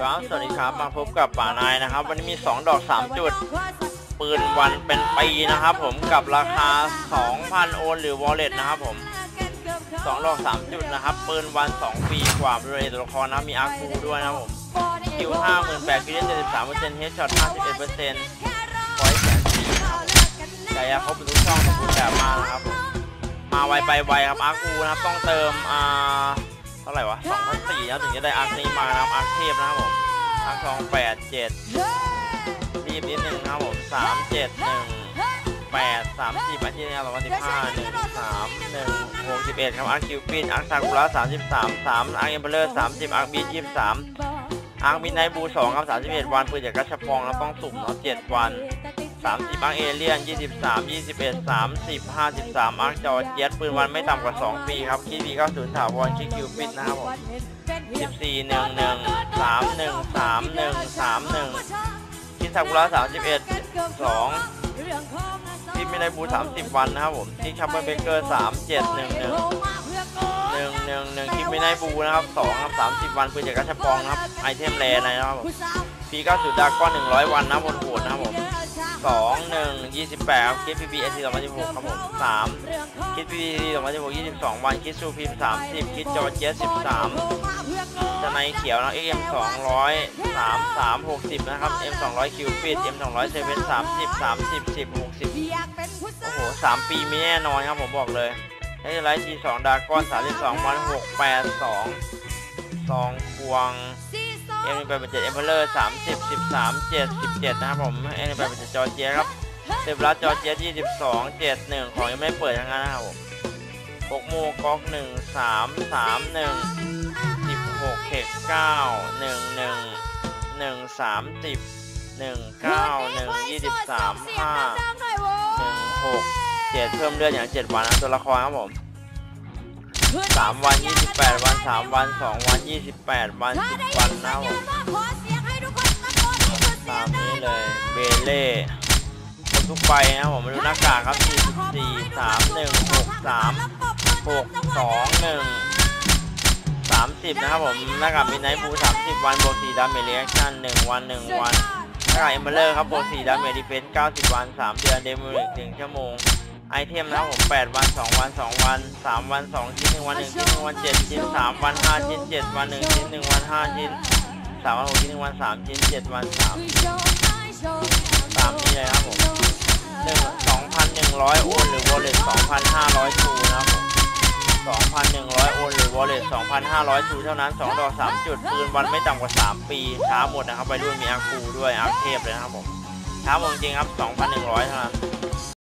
ครับสวัสดีครับมาพบกับป่านายนะครับ วันนี้มี 2 ดอก 3 จุด ปืนวันเป็นปีนะครับ ผมกับราคา 2,000 โอน หรือ wallet นะครับผม 2 ดอก 3 จุดนะครับ ปืนวัน 2 ปีกว่าบริเวณตัวละครนะมีอาร์คูด้วยนะครับผมคิว58,000คิวได้73%เปอร์เซ็นต์เฮดช็อต51%พอยต์แสนสี่ครับใจยาครบทุกช่องสมบูรณ์แบบมานะครับผมมาไวไปไวครับอาร์คูนะครับต้องเติมอ่า ท่าไหร่วะ2,004นะถึงจะได้อาร์คนี้มานะครับอาร์คเทพนะครับผมอาร์คทอง8 7รีบนิดนึงนะครับผม3 7 1 8 3 4อาทิตย์นี้2015 1 3 1 6 11ครับอาร์คคิวปินอาร์คซากุระ33 3อาร์คเอ็มเบอร์30อาร์คบี23อาร์คมินไนบู2ครับ31วันปืนจากกระชับปองแล้วต้องสุ่มเนาะ7วัน 30อาร์เอเลียน 23 21 30 53 อาร์จอเจ็ตปืนวันไม่ต่ำกว่า 2 ปีครับคีบี90ถาวรคิคิวปิดนะครับผม14 11 31 31 31คิดซากุระ31 2ที่ไม่ได้บู30 วันนะครับผมที่คัพเปอร์เบเกอร์ 3 7 1 1 1 1 1คิดไม่ได้บูนะครับ2ครับ30วันปืนจากกระชับปองนะครับไอเทมแรนะครับผมพี90ดดาก้อน100วันนะบนโหดนะครับผม สองหนึ่งยี่สิบแปดครับคิดพีพีเอสซีสองพันสิบหกครับผมสามคิดพีพีสองพันสิบหกยี่สิบสองวันคิดซูพิมสามสิบคิดจอเจสสิบสามสไนเขียวนะเอ็มสองร้อยสามสามหกสิบนะครับเอ็มสองร้อยคิวปิดเอ็มสองร้อยเซเว่นสามสิบสามสิบสิบหกสิบโอ้โหสามปีมีแน่นอนครับผมบอกเลยไอ้ไลท์ทีสองดากอนสามสิบสองวันหกแปดสองสองควง เอ็มแปดเป็นเจ็ดเอ็มเพลเลอร์สามสิบสิบสามเจ็ดสิบเจ็ดนะครับผมเอ็มแปดเป็นเจ็ดจอร์เจียครับเซฟรัสจอร์เจียยี่สิบสองเจ็ดหนึ่งของยังไม่เปิดทั้งนั้นนะครับผมหกโมก๊อกหนึ่งสามสามหนึ่งสิบหกเทคเก้าหนึ่งหนึ่งหนึ่งสามสิบหนึ่งเก้าหนึ่งยี่สิบสามห้าหนึ่งหกเจ็ดเพิ่มเลือดอย่างเจ็ดวันนะตัวละครครับผม สามวันยี่สิบแปดวันสามวันสองวันยี่สิบแปดวันสิบวันนะครับผมตามนี้เลยเบเล่หมดทุกใบนะครับผมมาดูหน้ากากครับสี่สิบสี่สามหนึ่งหกสามหกสองหนึ่งสามสิบนะครับผมหน้ากากมินไนท์บูสามสิบวันบวกสี่ดาเมจเรีแอคชั่นหนึ่งวันหนึ่งวันหน้ากากเอมเบอร์ครับบวกสี่ดาเมจดีเฟนเก้าสิบวันสามเดือนเดโมลิกหนึ่งชั่วโมง ไอเทมนะผม8วัน 2 วัน 2 วัน 3 วัน 2 ชิ้น 1 วัน 1 ชิ้น 1 วัน 7 ชิ้น 3 วัน 5 ชิ้น 7 วัน 1 ชิ้น 1 วัน 5 ชิ้น 3 วัน 6 ชิ้น 1 วัน 3 ชิ้น 7 วัน3ตามนี้เลยครับผม1 2,100 โอนหรือ wallet 2,500ทูนะครับผม2,100 โอนหรือ wallet 2,500ทูเท่านั้น 2 ดอก 3 จุด ปืนวันไม่ต่ำกว่า 3 ปีช้าหมดนะครับไปด้วยมีอาคูด้วยอาร์เทพเลยนะครับผมช้าหมดจริงครับ 2,100 เท่านั้น